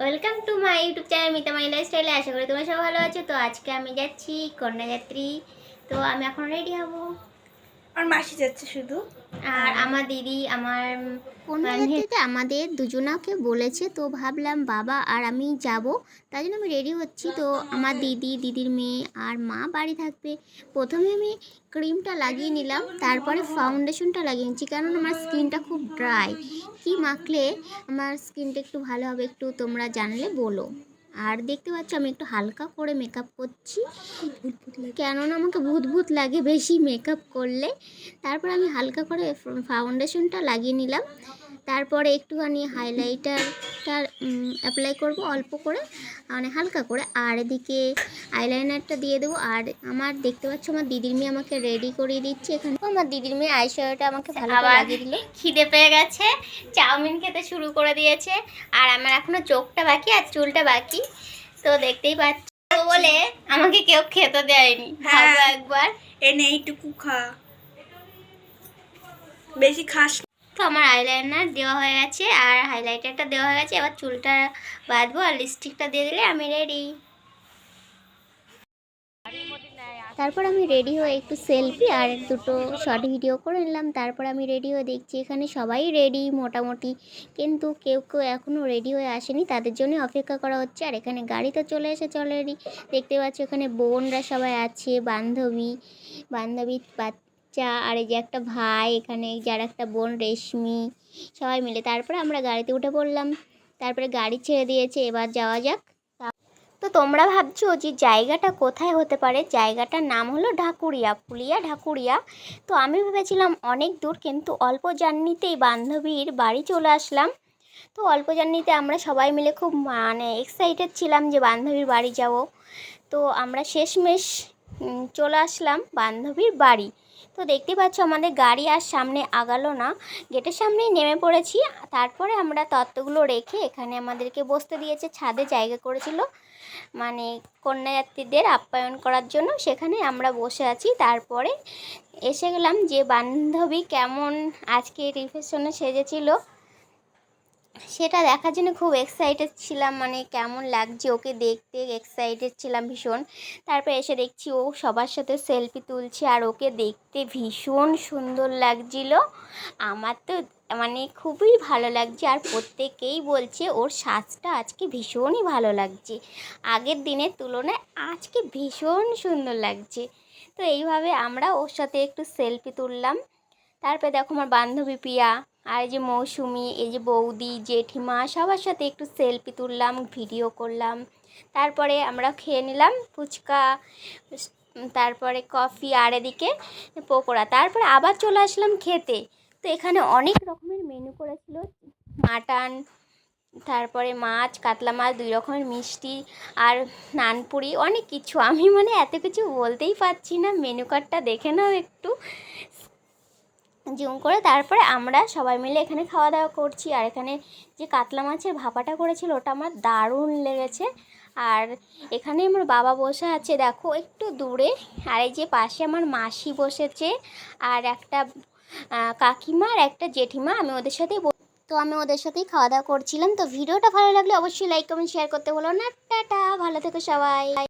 Welcome to my YouTube channel Mita my লাইফস্টাইলে আশা করি তোমরা সব ভালো আছো। তো আজকে আমি যাচ্ছি কন্যাযাত্রী। তো আমি এখন রেডি হব। আর মাসি যাচ্ছে শুধু? আর আমার দিদি আমার কন্যাযাত্রীতে আমাদের দুজনাকে বলেছে তো ভাবলাম বাবা আর আমি যাব তাই জন্য আমি রেডি হচ্ছি। তো আমার দিদি দিদির মেয়ে আর মা বাড়ি থাকবে। প্রথমে আমি ক্রিমটা লাগিয়ে নিলাম তারপরে ফাউন্ডেশনটা লাগিয়ে নিচ্ছি কারণ আমার স্কিনটা খুব ড্রাই কি মাখলে আমার স্কিনটা একটু ভালো হবে একটু তোমরা জানলে বলো। আর দেখতে পাচ্ছ, আমি একটু হালকা করে মেকআপ করছি। কেননা আমাকে ভূত ভূত লাগে বেশি মেকআপ করলে। তারপর আমি হালকা করে ফাউন্ডেশনটা লাগিয়ে নিলাম। তারপরে একটুখানি হাইলাইটারটা অ্যাপ্লাই করব অল্প করে মানে হালকা করে। আর এদিকে আইলাইনারটা দিয়ে দেবো। আর আমার দেখতে পাচ্ছ আমার দিদির মেয়ে আমাকে রেডি করিয়ে দিচ্ছে এখানে। আমার দিদির মেয়ে আইশ্যাডোটা আমাকে ভালো করে লাগিয়ে দিল। খিদে পেয়ে গেছে। চাউমিন খেতে শুরু করে দিয়েছে। আর আমার এখনও চোখটা বাকি আর চুলটা বাকি। তো দেখতেই পাচ্ছ বলে আমাকে কেউ খেতে দেয়নি। হ্যাঁ। ভাবো একবার। এনে এইটুকু খা। বেশি খাস তো আমার আইলাইনার দেওয়া হয়ে গেছে, আর হাইলাইটারটা দেওয়া হয়ে গেছে। এবার চুলটা বাঁধবো আর লিপস্টিকটা দিয়ে দিলে আমি রেডি তারপর আমি রেডি হয়ে একটু সেলফি আর দুটো শর্ট ভিডিও করে নিলাম। তারপর আমি রেডি হয়ে দেখছি এখানে সবাই রেডি মোটামুটি। কিন্তু কেউ কেউ এখনও রেডি হয়ে আসেনি, তাদের জন্য অপেক্ষা করা হচ্ছে। আর এখানে গাড়ি তো চলে এসেছে অলরেডি দেখতে পাচ্ছ এখানে বোনরা সবাই আছে, বান্ধবী বান্ধবী বাচ্চা, আর এই যে একটা ভাই, এখানে যার একটা বোন রেশমি, সবাই মিলে। তারপরে আমরা গাড়িতে উঠে পড়লাম। তারপরে গাড়ি ছেড়ে দিয়েছে, এবার যাওয়া যাক। তো তোমরা ভাবছ যে জায়গাটা কোথায় হতে পারে? জায়গাটার নাম হলো ঢাকুরিয়া, পুলিয়া ঢাকুরিয়া। তো আমি ভেবেছিলাম অনেক দূর, কিন্তু অল্প জার্নিতেই বান্ধবীর বাড়ি চলে আসলাম। তো অল্প জার্নিতে আমরা সবাই মিলে খুব মানে এক্সাইটেড ছিলাম যে বান্ধবীর বাড়ি যাব। তো আমরা শেষমেশ চলে আসলাম বান্ধবীর বাড়ি। তো দেখতে পাচ্ছ আমাদের গাড়ি আর সামনে আগালো না। গেটের সামনেই নেমে পড়েছি। তারপরে আমরা তত্ত্বগুলো রেখে এখানে আমাদেরকে বসতে দিয়েছে, ছাদে জায়গা করেছিল মানে কন্যাযাত্রীদের আপ্যায়ন করার জন্য। সেখানে আমরা বসে আছি। তারপরে এসে গেলাম যে বান্ধবী কেমন আজকে রিসেপশনে সেজেছিল। সেটা দেখার জন্য খুব এক্সাইটেড ছিলাম মানে কেমন লাগছে ওকে দেখতে এক্সাইটেড ছিলাম ভীষণ। তারপর এসে দেখছি ও সবার সাথে সেলফি তুলছে আর ওকে দেখতে ভীষণ সুন্দর লাগছিল। আমার তো মানে খুবই ভালো লাগছে আর প্রত্যেকেই বলছে ওর সাজটা আজকে ভীষণই ভালো লাগছে। আগের দিনের তুলনায় আজকে ভীষণ সুন্দর লাগছে। তো এইভাবে আমরা ওর সাথে একটু সেলফি তুললাম। তারপরে দেখো আমার বান্ধবী পিয়া আর এই যে মৌসুমি, এই যে বৌদি, জেঠিমা, সবার সাথে একটু সেলফি তুললাম ভিডিও করলাম। তারপরে আমরা খেয়ে নিলাম ফুচকা, তারপরে কফি আর এদিকে পকোড়া। তারপরে আবার চলে আসলাম খেতে। তো এখানে অনেক রকমের মেনু করেছিল। মাটন, তারপরে মাছ, কাতলা মাছ, দুই রকমের মিষ্টি আর নানপুরি অনেক কিছু। আমি মানে এত কিছু বলতেই পারছি না। মেনু কার্ডটা দেখে নাও একটু। জুম করে তারপরে আমরা সবাই মিলে এখানে খাওয়া দাওয়া করছি। আর এখানে যে কাতলা মাছের ভাপাটা করেছিল ওটা আমার দারুণ লেগেছে। আর এখানে আমার বাবা বসে আছে, দেখো, একটু দূরে। আর এই যে পাশে আমার মাসি বসেছে আর একটা কাকিমা আর একটা জেঠিমা। আমি ওদের সাথেই তো আমি ওদের সাথেই খাওয়া দাওয়া করছিলাম। তো ভিডিওটা ভালো লাগলে অবশ্যই লাইক কমেন্ট শেয়ার করতে বলো না। টাটা, ভালো থেকো সবাই।